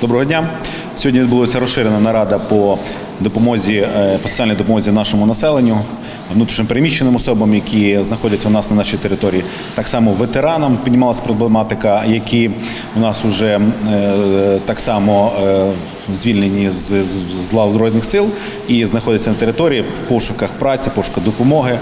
Доброго дня. Сьогодні відбулася розширена нарада по допомозі е, по соціальній допомозі нашому населенню, внутрішньо переміщеним особам, які знаходяться у нас на нашій території. Так само ветеранам піднімалася проблематика, які у нас вже е, так само е, звільнені з, з, лав Збройних сил і знаходяться на території в пошуках праці, пошуках допомоги.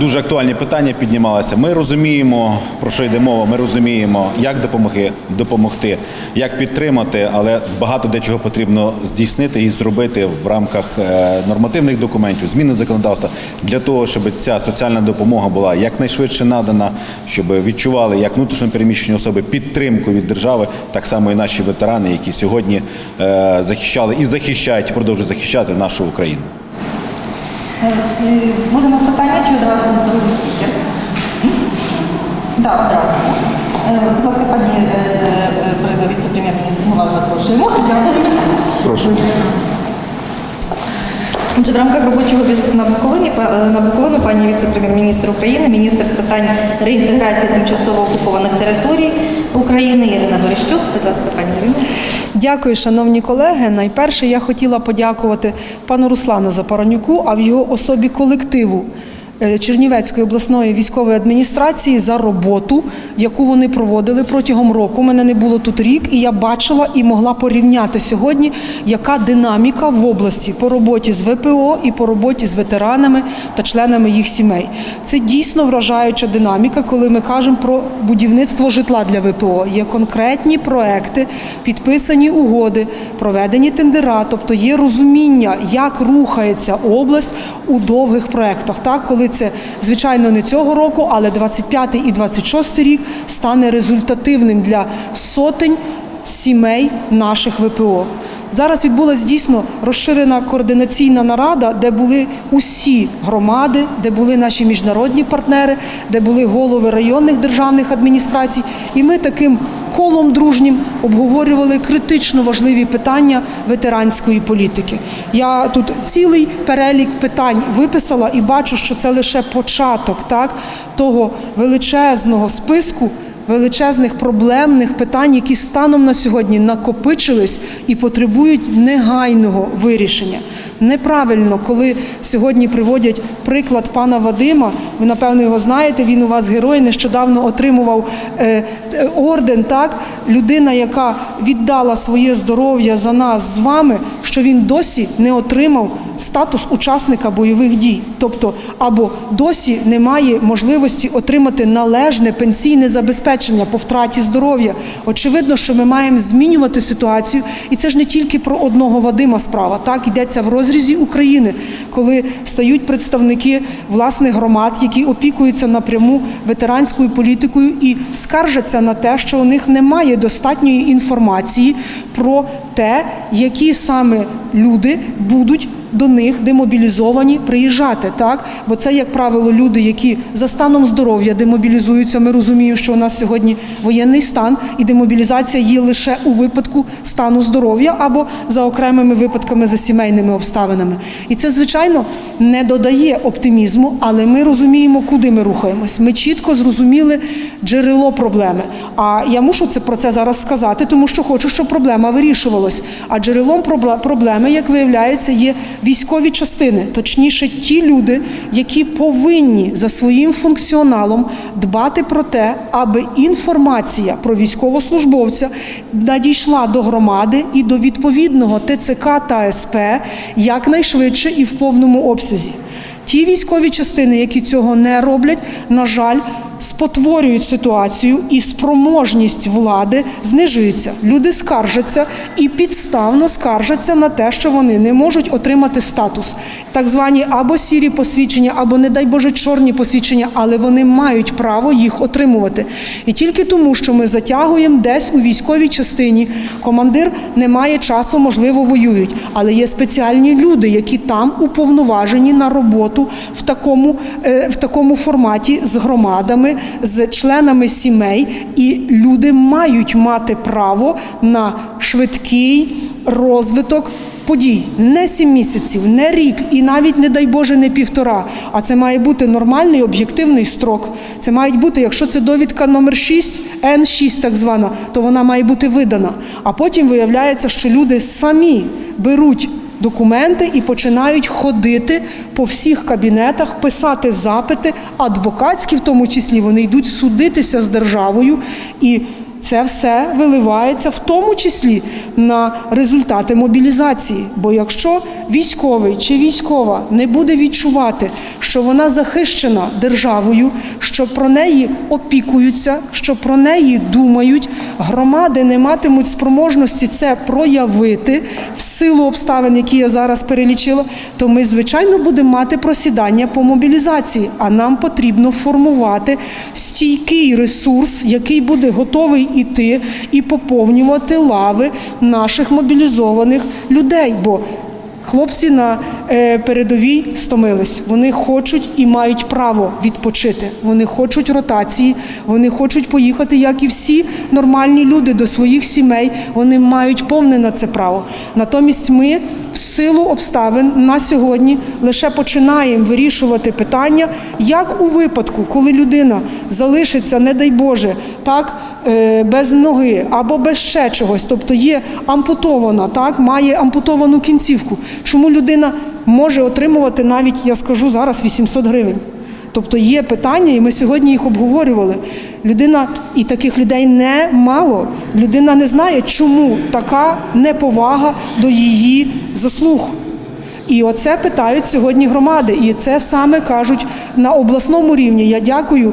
Дуже актуальні питання піднімалися. Ми розуміємо, про що йде мова. Ми розуміємо, як допомогти, допомогти, як підтримати, але багато де чого потрібно здійснити і зробити в рамках е, нормативних документів, зміни законодавства для того, щоб ця соціальна допомога була якнайшвидше надана, щоб відчували як внутрішньо переміщені особи підтримку від держави, так само і наші ветерани, які сьогодні е, захищали і захищають, і продовжують захищати нашу Україну. Е, Будемо питання чи одразу на другий спікер? Так, одразу. Будь ласка, пані віце-прем'єр-міністр, ми вас запрошуємо. Прошу. Отже, в рамках робочого візиту на Буковині на Буковину пані віце-прем'єр-міністр України, міністр з питань реінтеграції тимчасово окупованих територій України Ірина Верещук. Будь ласка, пані Ірина. Дякую, шановні колеги. Найперше я хотіла подякувати пану Руслану Запоронюку, а в його особі колективу Чернівецької обласної військової адміністрації за роботу, яку вони проводили протягом року. Мене не було тут рік, і я бачила і могла порівняти сьогодні, яка динаміка в області по роботі з ВПО і по роботі з ветеранами та членами їх сімей. Це дійсно вражаюча динаміка, коли ми кажемо про будівництво житла для ВПО. Є конкретні проекти, підписані угоди, проведені тендера, тобто є розуміння, як рухається область у довгих проектах. Так, коли це звичайно не цього року, але 25 і 26 рік стане результативним для сотень сімей наших ВПО. Зараз відбулася дійсно розширена координаційна нарада, де були усі громади, де були наші міжнародні партнери, де були голови районних державних адміністрацій. І ми таким колом дружнім обговорювали критично важливі питання ветеранської політики. Я тут цілий перелік питань виписала і бачу, що це лише початок так, того величезного списку величезних проблемних питань, які станом на сьогодні накопичились і потребують негайного вирішення. Неправильно, коли сьогодні приводять приклад пана Вадима. Ви напевно його знаєте. Він у вас герой нещодавно отримував е, е, орден. Так, людина, яка віддала своє здоров'я за нас з вами, що він досі не отримав статус учасника бойових дій, тобто або досі немає можливості отримати належне пенсійне забезпечення по втраті здоров'я. Очевидно, що ми маємо змінювати ситуацію, і це ж не тільки про одного Вадима справа. Так йдеться в розрізі України, коли стають представники власних громад, які опікуються напряму ветеранською політикою і скаржаться на те, що у них немає достатньої інформації про те, які саме люди будуть до них демобілізовані приїжджати, так бо це, як правило, люди, які за станом здоров'я демобілізуються. Ми розуміємо, що у нас сьогодні воєнний стан, і демобілізація є лише у випадку стану здоров'я або за окремими випадками за сімейними обставинами. І це, звичайно, не додає оптимізму, але ми розуміємо, куди ми рухаємось. Ми чітко зрозуміли джерело проблеми. А я мушу це про це зараз сказати, тому що хочу, щоб проблема вирішувалась. А джерелом пробле- проблеми, як виявляється, є військові частини, точніше, ті люди, які повинні за своїм функціоналом дбати про те, аби інформація про військовослужбовця надійшла до громади і до відповідного ТЦК та СП якнайшвидше і в повному обсязі. Ті військові частини, які цього не роблять, на жаль, спотворюють ситуацію і спроможність влади знижується. Люди скаржаться і підставно скаржаться на те, що вони не можуть отримати статус, так звані або сірі посвідчення, або, не дай Боже, чорні посвідчення, але вони мають право їх отримувати. І тільки тому, що ми затягуємо десь у військовій частині, командир не має часу, можливо, воюють, але є спеціальні люди, які там уповноважені на роботу в такому, е, в такому форматі з громадами з членами сімей, і люди мають мати право на швидкий розвиток. Подій не сім місяців, не рік і навіть, не дай Боже, не півтора. А це має бути нормальний об'єктивний строк. Це мають бути, якщо це довідка номер 6, Н6 так звана, то вона має бути видана. А потім виявляється, що люди самі беруть документи і починають ходити по всіх кабінетах, писати запити, адвокатські в тому числі, вони йдуть судитися з державою і. Це все виливається в тому числі на результати мобілізації. Бо якщо військовий чи військова не буде відчувати, що вона захищена державою, що про неї опікуються, що про неї думають, громади не матимуть спроможності це проявити в силу обставин, які я зараз перелічила, то ми, звичайно, будемо мати просідання по мобілізації. А нам потрібно формувати стійкий ресурс, який буде готовий іти і поповнювати лави наших мобілізованих людей. Бо Хлопці на е, передовій стомились. Вони хочуть і мають право відпочити. Вони хочуть ротації, вони хочуть поїхати, як і всі нормальні люди, до своїх сімей. Вони мають повне на це право. Натомість ми в силу обставин на сьогодні лише починаємо вирішувати питання, як у випадку, коли людина залишиться, не дай Боже, так без ноги або без ще чогось, тобто є ампутована, так має ампутовану кінцівку. Чому людина може отримувати навіть, я скажу зараз, 800 гривень? Тобто є питання, і ми сьогодні їх обговорювали. Людина і таких людей немало. Людина не знає, чому така неповага до її заслуг. І оце питають сьогодні громади. І це саме кажуть на обласному рівні. Я дякую.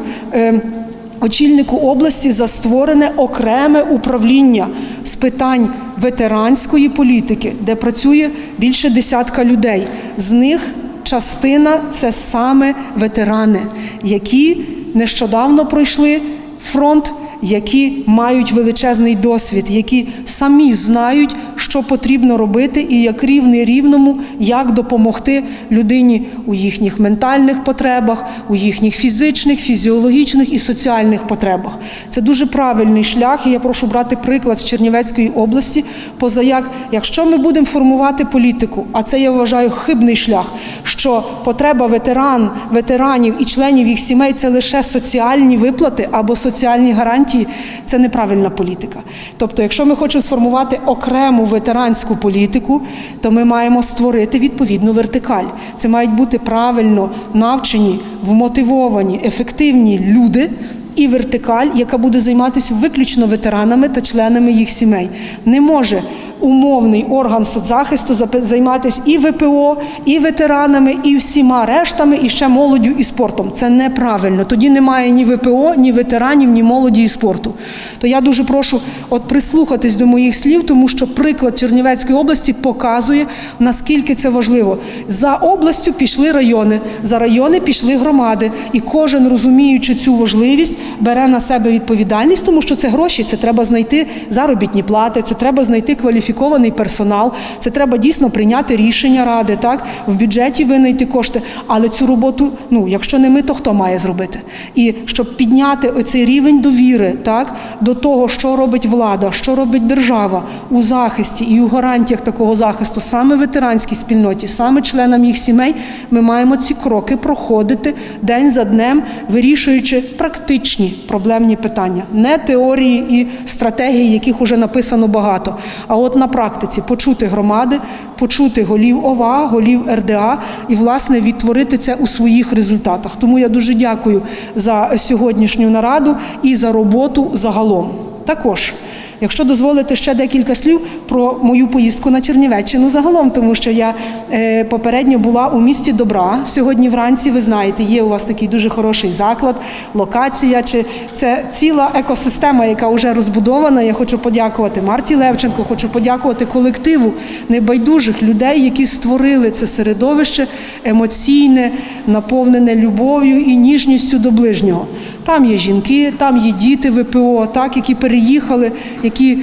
Очільнику області за створене окреме управління з питань ветеранської політики, де працює більше десятка людей. З них частина це саме ветерани, які нещодавно пройшли фронт, які мають величезний досвід, які самі знають, що потрібно робити, і як рівний рівному, як допомогти людині у їхніх ментальних потребах, у їхніх фізичних, фізіологічних і соціальних потребах. Це дуже правильний шлях, і я прошу брати приклад з Чернівецької області. Позаяк, якщо ми будемо формувати політику, а це я вважаю хибний шлях, що потреба ветеран, ветеранів і членів їх сімей це лише соціальні виплати або соціальні гарантії, це неправильна політика. Тобто, якщо ми хочемо сформувати окрему ветеранську політику, то ми маємо створити відповідну вертикаль. Це мають бути правильно навчені, вмотивовані, ефективні люди. І вертикаль, яка буде займатися виключно ветеранами та членами їх сімей, не може умовний орган соцзахисту займатися і ВПО, і ветеранами, і всіма рештами, і ще молоддю і спортом. Це неправильно. Тоді немає ні ВПО, ні ветеранів, ні молоді і спорту. То я дуже прошу от прислухатись до моїх слів, тому що приклад Чернівецької області показує, наскільки це важливо. За областю пішли райони, за райони пішли громади, і кожен, розуміючи цю важливість, бере на себе відповідальність, тому що це гроші, це треба знайти заробітні плати, це треба знайти кваліфікований персонал, це треба дійсно прийняти рішення ради, так в бюджеті винайти кошти. Але цю роботу, ну якщо не ми, то хто має зробити? І щоб підняти оцей рівень довіри, так до того, що робить влада, що робить держава у захисті і у гарантіях такого захисту, саме ветеранській спільноті, саме членам їх сімей, ми маємо ці кроки проходити день за днем, вирішуючи практичні проблемні питання, не теорії і стратегії, яких уже написано багато. А от на практиці почути громади, почути голів ОВА, голів РДА і власне відтворити це у своїх результатах. Тому я дуже дякую за сьогоднішню нараду і за роботу загалом. Також. Якщо дозволите ще декілька слів про мою поїздку на Чернівеччину загалом, тому що я е, попередньо була у місті Добра. Сьогодні вранці, ви знаєте, є у вас такий дуже хороший заклад, локація. Чи це ціла екосистема, яка вже розбудована. Я хочу подякувати Марті Левченко, хочу подякувати колективу небайдужих людей, які створили це середовище емоційне, наповнене любов'ю і ніжністю до ближнього. Там є жінки, там є діти ВПО, так, які переїхали, які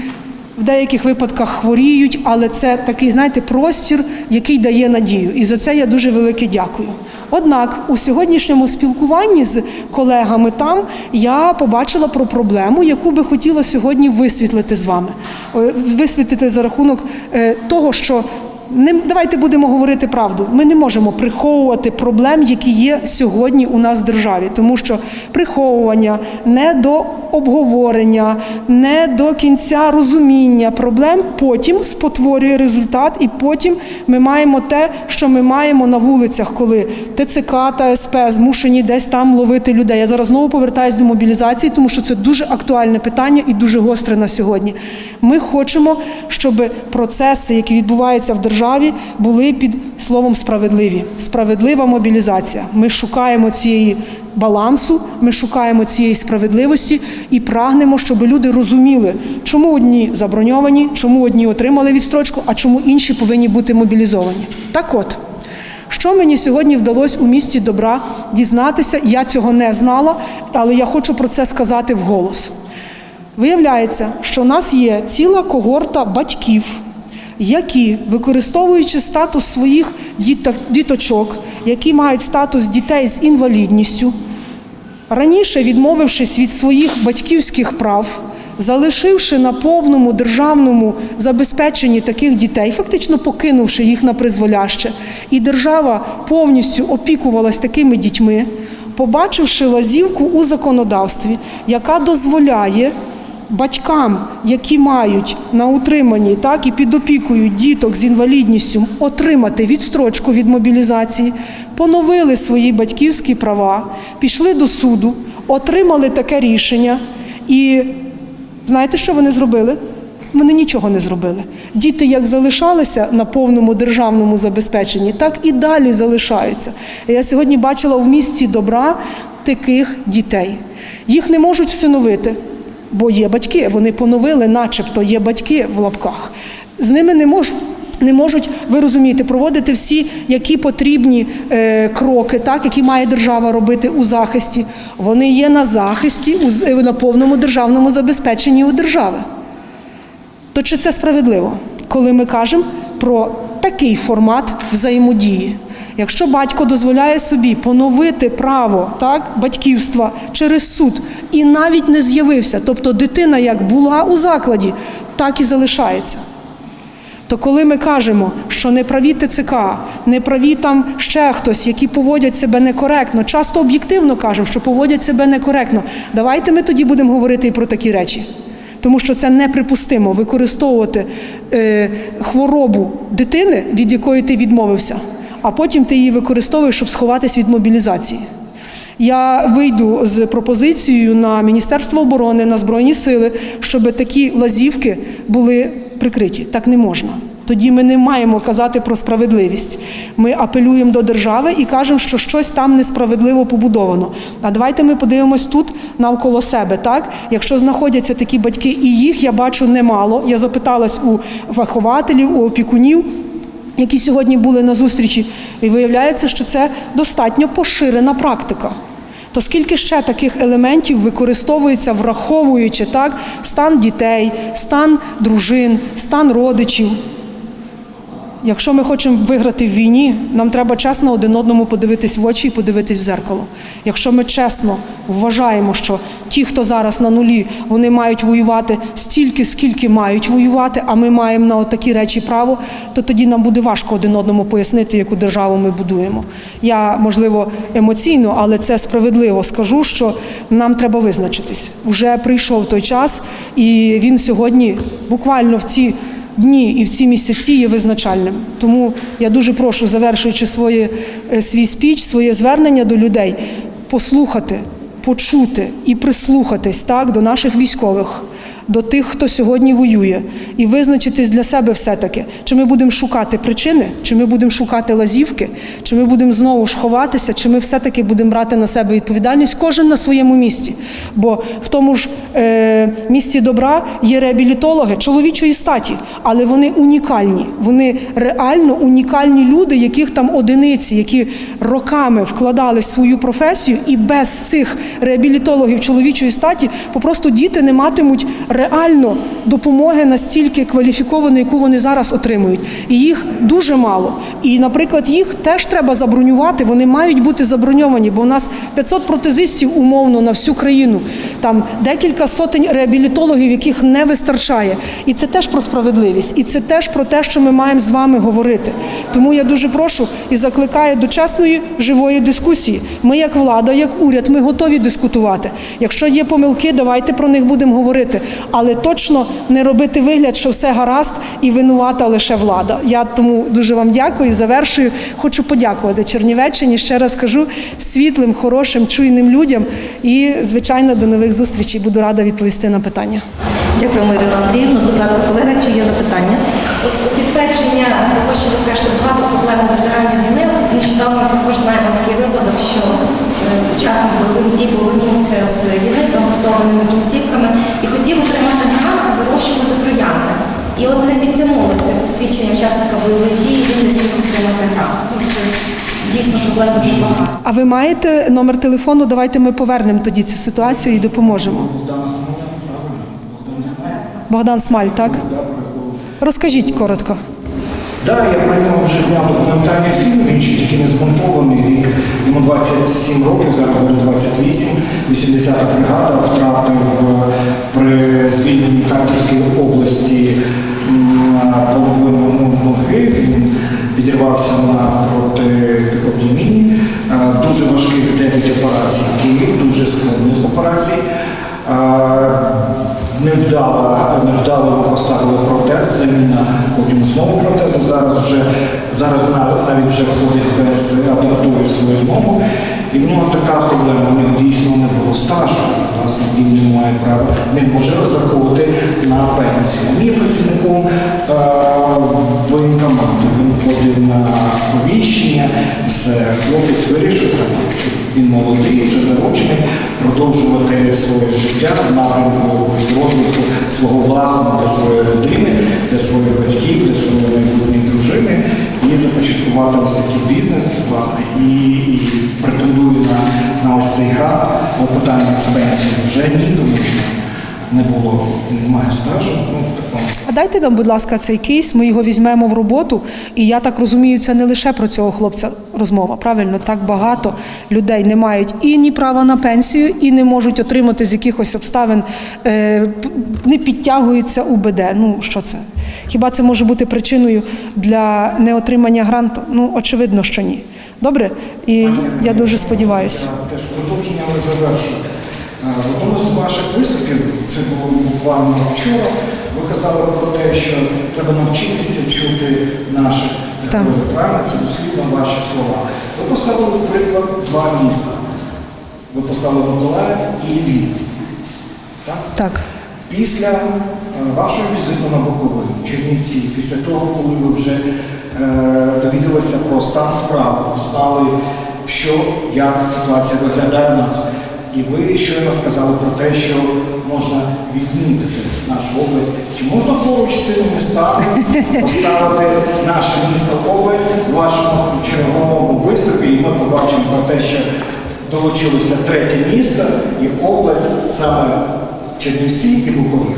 в деяких випадках хворіють, але це такий, знаєте, простір, який дає надію. І за це я дуже велике дякую. Однак у сьогоднішньому спілкуванні з колегами там я побачила про проблему, яку би хотіла сьогодні висвітлити з вами. Е, Висвітлити за рахунок е, того, що не давайте будемо говорити правду. Ми не можемо приховувати проблем, які є сьогодні у нас в державі, тому що приховування, недообговорення, не до кінця розуміння проблем потім спотворює результат, і потім ми маємо те, що ми маємо на вулицях, коли ТЦК та СП змушені десь там ловити людей. Я зараз знову повертаюся до мобілізації, тому що це дуже актуальне питання і дуже гостре на сьогодні. Ми хочемо, щоб процеси, які відбуваються в державі, були під словом справедливі. Справедлива мобілізація. Ми шукаємо цієї балансу, ми шукаємо цієї справедливості і прагнемо, щоб люди розуміли, чому одні заброньовані, чому одні отримали відстрочку, а чому інші повинні бути мобілізовані. Так от. Що мені сьогодні вдалося у місті добра дізнатися? Я цього не знала, але я хочу про це сказати вголос. Виявляється, що в нас є ціла когорта батьків, які, використовуючи статус своїх діточок, які мають статус дітей з інвалідністю, раніше відмовившись від своїх батьківських прав, залишивши на повному державному забезпеченні таких дітей, фактично покинувши їх на призволяще, і держава повністю опікувалась такими дітьми, побачивши лазівку у законодавстві, яка дозволяє батькам, які мають на утриманні так і під опікою діток з інвалідністю, отримати відстрочку від мобілізації, поновили свої батьківські права, пішли до суду, отримали таке рішення. І знаєте, що вони зробили? Вони нічого не зробили. Діти як залишалися на повному державному забезпеченні, так і далі залишаються. Я сьогодні бачила в місті добра таких дітей. Їх не можуть всиновити, бо є батьки. Вони поновили, начебто є батьки в лапках. З ними не можуть. Не можуть, ви розумієте, проводити всі, які потрібні е, кроки, так, які має держава робити у захисті. Вони є на захисті, у, на повному державному забезпеченні у держави. То чи це справедливо, коли ми кажемо про такий формат взаємодії? Якщо батько дозволяє собі поновити право так, батьківства через суд і навіть не з'явився, тобто дитина як була у закладі, так і залишається. То коли ми кажемо, що не праві ТЦК, не праві там ще хтось, які поводять себе некоректно, часто об'єктивно кажемо, що поводять себе некоректно, давайте ми тоді будемо говорити і про такі речі. Тому що це неприпустимо використовувати е, хворобу дитини, від якої ти відмовився, а потім ти її використовуєш, щоб сховатись від мобілізації. Я вийду з пропозицією на Міністерство оборони, на Збройні сили, щоб такі лазівки були прикриті. Так не можна. Тоді ми не маємо казати про справедливість. Ми апелюємо до держави і кажемо, що щось там несправедливо побудовано. А давайте ми подивимось тут навколо себе. Так, якщо знаходяться такі батьки, і їх я бачу немало. Я запиталась у вихователів, у опікунів які сьогодні були на зустрічі, і виявляється, що це достатньо поширена практика. То скільки ще таких елементів використовується, враховуючи так стан дітей, стан дружин, стан родичів. Якщо ми хочемо виграти в війні, нам треба чесно один одному подивитись в очі і подивитись в зеркало. Якщо ми чесно вважаємо, що ті, хто зараз на нулі, вони мають воювати стільки, скільки мають воювати, а ми маємо на такі речі право, то тоді нам буде важко один одному пояснити, яку державу ми будуємо. Я, можливо, емоційно, але це справедливо скажу, що нам треба визначитись. Вже прийшов той час, і він сьогодні буквально в ці дні і в ці місяці є визначальним. Тому я дуже прошу, завершуючи своє, е, свій спіч, своє звернення до людей, послухати, почути і прислухатись так, до наших військових, до тих, хто сьогодні воює, і визначитись для себе все-таки, чи ми будемо шукати причини, чи ми будемо шукати лазівки, чи ми будемо знову ж ховатися, чи ми все-таки будемо брати на себе відповідальність, кожен на своєму місці. Бо в тому ж е, місті добра є реабілітологи чоловічої статі, але вони унікальні. Вони реально унікальні люди, яких там одиниці, які роками вкладали свою професію, і без цих реабілітологів чоловічої статі попросту діти не матимуть реально допомоги настільки кваліфікованої, яку вони зараз отримують. І їх дуже мало. І, наприклад, їх теж треба забронювати. Вони мають бути заброньовані, бо у нас 500 протезистів умовно на всю країну. Там декілька сотень реабілітологів, яких не вистачає. І це теж про справедливість, і це теж про те, що ми маємо з вами говорити. Тому я дуже прошу і закликаю до чесної живої дискусії. Ми, як влада, як уряд, ми готові дискутувати. Якщо є помилки, давайте про них будемо говорити. Але точно не робити вигляд, що все гаразд і винувата лише влада. Я тому дуже вам дякую. Завершую. Хочу подякувати Чернівеччині. Ще раз кажу світлим, хорошим, чуйним людям. І, звичайно, до нових зустрічей. Буду рада відповісти на питання. Дякуємо, Ірина Андріївна. Будь ласка, колеги, чи є запитання? От підтвердження того, що ви кажете, багато проблем у ветеранів війни. От нещодавно також знаємо такий випадок, що е, учасник бойових дій повернувся з війни з ампутованими кінцівками хотів отримати грант вирощувати троянди. І от не підтягнулося посвідчення учасника бойових дій, він не зміг отримати грант. Ну, це дійсно проблем дуже багато. А ви маєте номер телефону? Давайте ми повернемо тоді цю ситуацію і допоможемо. Богдан Смаль, так? Розкажіть коротко. Так, я про нього вже зняв документальний фільм, він ще тільки не змонтований. Рік йому 27 років, зараз буде 28, 80-та бригада втратив е, при звільненні Харківської області половину ну, ноги. Він підірвався на протипіхотній. Е, Дуже важких 9 операцій Київ, дуже складних операцій. Е, Невдало, поставили протез, заміна потім знову протезу. Зараз вже зараз навіть вже ходить без адаптує свою ногу. І в нього така проблема, у нього дійсно не було стажу. Власне, він не має права, не може розраховувати на пенсію. Він є працівником е, воєнкомату. Він ходив на сповіщення, все, хлопець вирішив, що він молодий, вже заручений, продовжувати своє життя в напрямку розвитку свого власного для своєї родини, для своїх батьків, для своєї майбутньої дружини і започаткувати ось такий бізнес, власне, і, і претендує на, на ось цей град, Але питання пенсії вже ні, тому що не було, немає стажу. Ну, А дайте нам, будь ласка, цей кейс, ми його візьмемо в роботу. І я так розумію, це не лише про цього хлопця розмова. Правильно, так багато людей не мають і ні права на пенсію, і не можуть отримати з якихось обставин, е, не підтягуються УБД. Ну що це? Хіба це може бути причиною для неотримання гранту? Ну, очевидно, що ні. Добре? І я дуже сподіваюся. Теж продовження, але завершу. Е, В одному з ваших виступів, це було буквально вчора, ви казали про те, що треба навчитися чути наших героїв. Правильно, це дослідно ваші слова. Ви поставили в приклад два міста. Ви поставили Миколаїв і Львів. Так? Так. Після е, вашого візиту на Буковину, Чернівці, після того, коли ви вже е, довідалися про стан справ, знали, що як ситуація виглядає в нас, і ви щойно сказали про те, що можна відмітити нашу область. Чи можна поруч з цими містами поставити наше місто область в вашому черговому виступі, і ми побачимо про те, що долучилося третє місто і область саме Чернівці і Буковина.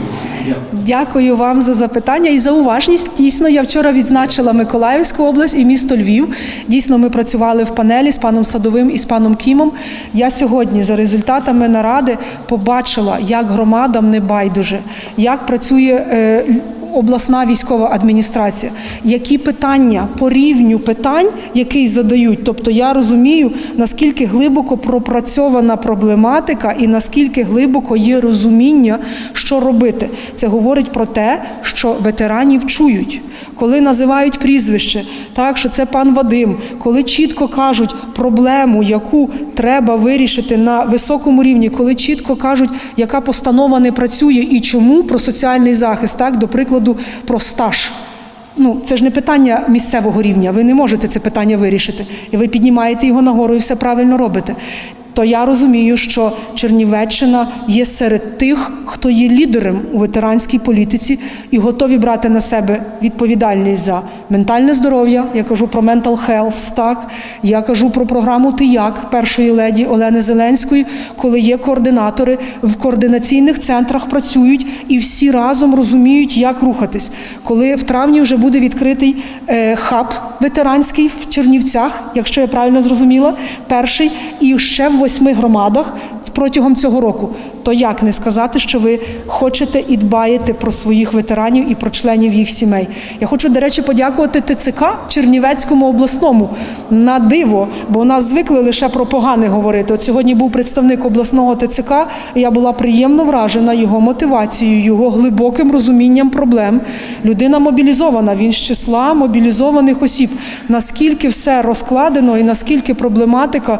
Дякую. Вам за запитання і за уважність. Дійсно, я вчора відзначила Миколаївську область і місто Львів. Дійсно, ми працювали в панелі з паном Садовим і з паном Кімом. Я сьогодні за результатами наради побачила, як громадам не байдуже, як працює. Обласна військова адміністрація, які питання по рівню питань, який задають. Тобто я розумію, наскільки глибоко пропрацьована проблематика і наскільки глибоко є розуміння, що робити. Це говорить про те, що ветеранів чують, коли називають прізвище, так що це пан Вадим, коли чітко кажуть проблему, яку треба вирішити на високому рівні, коли чітко кажуть, яка постанова не працює і чому про соціальний захист, так до прикладу про стаж. Ну, це ж не питання місцевого рівня. Ви не можете це питання вирішити. І ви піднімаєте його нагору і все правильно робите. То я розумію, що Чернівеччина є серед тих, хто є лідером у ветеранській політиці і готові брати на себе відповідальність за ментальне здоров'я. Я кажу про mental health, так я кажу про програму Ти як першої леді Олени Зеленської, коли є координатори в координаційних центрах працюють і всі разом розуміють, як рухатись. Коли в травні вже буде відкритий е, хаб ветеранський в Чернівцях, якщо я правильно зрозуміла, перший і ще в восьми громадах протягом цього року. То як не сказати, що ви хочете і дбаєте про своїх ветеранів і про членів їх сімей? Я хочу, до речі, подякувати ТЦК Чернівецькому обласному на диво, бо нас звикли лише про погане говорити. От сьогодні був представник обласного ТЦК, і я була приємно вражена його мотивацією, його глибоким розумінням проблем. Людина мобілізована, він з числа мобілізованих осіб. Наскільки все розкладено і наскільки проблематика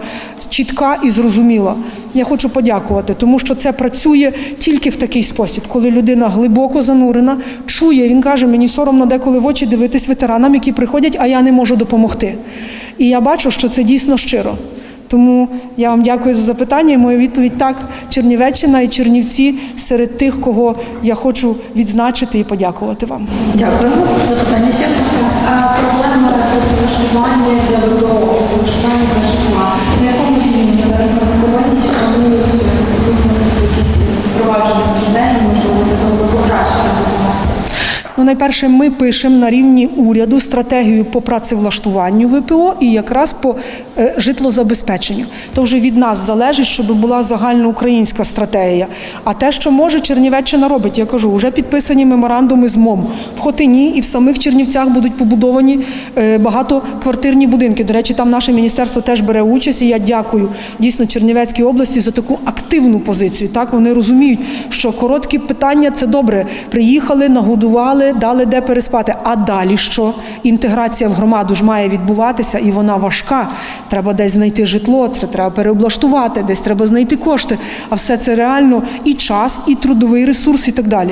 чітка і зрозуміла. Я хочу подякувати, тому що це працює тільки в такий спосіб, коли людина глибоко занурена, чує. Він каже, мені соромно деколи в очі дивитись ветеранам, які приходять, а я не можу допомогти. І я бачу, що це дійсно щиро. Тому я вам дякую за запитання. І моя відповідь так: Чернівеччина і Чернівці серед тих, кого я хочу відзначити і подякувати вам. Дякую. Запитання ще? Проблема працевлаштування для ВПО, працевлаштування для житла. Зараз на Буковині, чи плануєте виконати якісь впровадження стратегії, можливо, для того, щоб покращити? Ну, найперше, ми пишемо на рівні уряду стратегію по працевлаштуванню ВПО і якраз по е, житлозабезпеченню. То вже від нас залежить, щоб була загальноукраїнська стратегія. А те, що може Чернівеччина робить, я кажу, вже підписані меморандуми з МОМ. В Хотині і в самих Чернівцях будуть побудовані е, багатоквартирні будинки. До речі, там наше міністерство теж бере участь. І я дякую дійсно Чернівецькій області за таку активну позицію. Так вони розуміють, що короткі питання це добре. Приїхали, нагодували, дали де переспати. А далі що? Інтеграція в громаду ж має відбуватися, і вона важка. Треба десь знайти житло, треба переоблаштувати, десь треба знайти кошти. А все це реально і час, і трудовий ресурс, і так далі.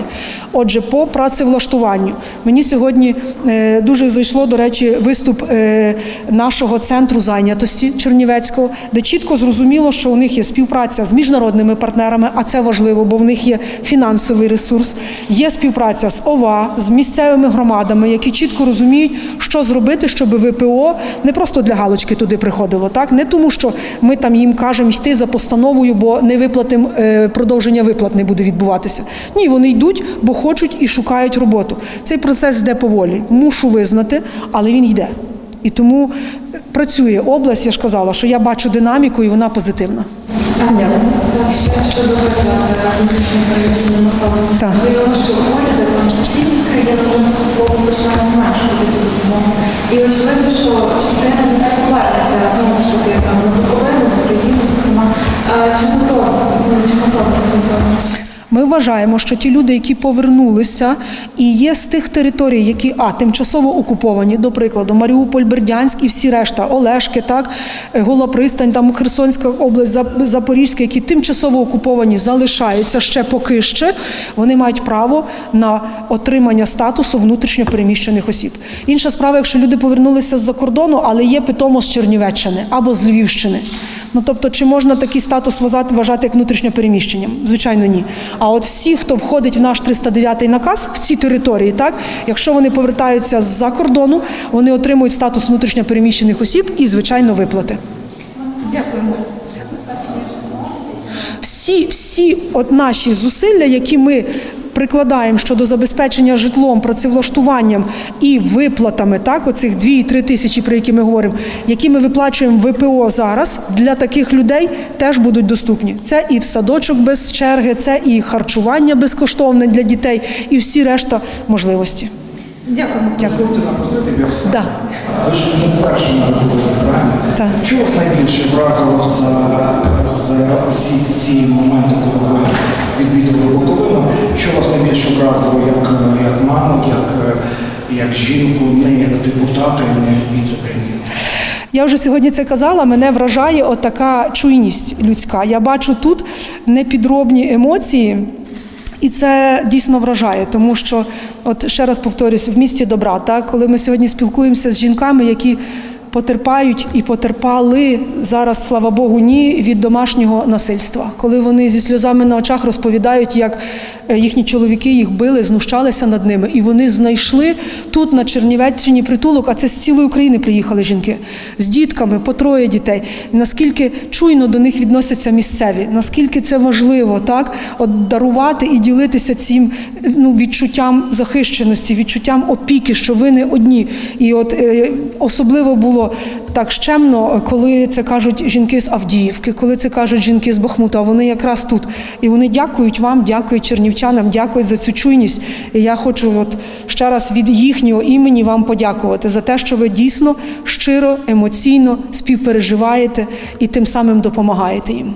Отже, по працевлаштуванню мені сьогодні е, дуже зайшло, до речі, виступ е, нашого центру зайнятості Чернівецького, де чітко зрозуміло, що у них є співпраця з міжнародними партнерами, а це важливо, бо в них є фінансовий ресурс, є співпраця з ОВА, з місцевими громадами, які чітко розуміють, що зробити, щоб ВПО не просто для галочки туди приходило, так не тому, що ми там їм кажемо йти за постановою, бо не виплатимо е, продовження виплат не буде відбуватися. Ні, вони йдуть, бо хочуть і шукають роботу. Цей процес йде поволі. Мушу визнати, але він йде. І тому працює область. Я ж казала, що я бачу динаміку, і вона позитивна. Дякую. Так, ще щодо виплат внутрішньо переміщеним особам. Виявилося, що уряд конституційних країн вже поступово починає зменшувати цю допомогу. І очевидно, що частина людей повернеться знову ж таки на Буковину, Україну, зокрема. Чи готові до цього? Ми вважаємо, що ті люди, які повернулися і є з тих територій, які а тимчасово окуповані, до прикладу, Маріуполь, Бердянськ і всі решта, Олешки, так е, Гола Пристань, там Херсонська область, Зап- Запорізька, які тимчасово окуповані, залишаються ще поки ще. Вони мають право на отримання статусу внутрішньо переміщених осіб. Інша справа, якщо люди повернулися з-за кордону, але є питомо з Чернівеччини або з Львівщини. Ну тобто, чи можна такий статус вважати, як внутрішньо переміщенням? Звичайно, ні. А от всі, хто входить в наш 309 наказ в ці території, так якщо вони повертаються з-за кордону, вони отримують статус внутрішньо переміщених осіб і, звичайно, виплати. Дякуємо. Всі, всі от наші зусилля, які ми прикладаємо щодо забезпечення житлом, працевлаштуванням і виплатами, так, оцих 2-3 тисячі, про які ми говоримо, які ми виплачуємо ВПО зараз, для таких людей теж будуть доступні. Це і в садочок без черги, це і харчування безкоштовне для дітей, і всі решта можливості. Дякуємо. Дякую. Да. Ви ж не вперше на роботі, правильно? Так. Що вас найбільше вразило за, за усі ці моменти, коли ви відвідали Буковину? Що вас найбільше вразило як, як маму, як, як жінку, не як депутата, не віце-прем'єра? Я вже сьогодні це казала. Мене вражає отака чуйність людська. Я бачу тут непідробні емоції. І це дійсно вражає, тому що, от ще раз повторюсь, в місті добра, так, коли ми сьогодні спілкуємося з жінками, які потерпають і потерпали зараз, слава Богу, ні від домашнього насильства, коли вони зі сльозами на очах розповідають, як е, їхні чоловіки їх били, знущалися над ними, і вони знайшли тут на Чернівеччині притулок. А це з цілої України приїхали жінки з дітками, по троє дітей. Наскільки чуйно до них відносяться місцеві, наскільки це важливо, так от дарувати і ділитися цим ну, відчуттям захищеності, відчуттям опіки, що ви не одні. І от е, особливо так щемно, коли це кажуть жінки з Авдіївки, коли це кажуть жінки з Бахмута. Вони якраз тут. І вони дякують вам, дякують чернівчанам, дякують за цю чуйність. І я хочу от ще раз від їхнього імені вам подякувати за те, що ви дійсно щиро, емоційно співпереживаєте і тим самим допомагаєте їм.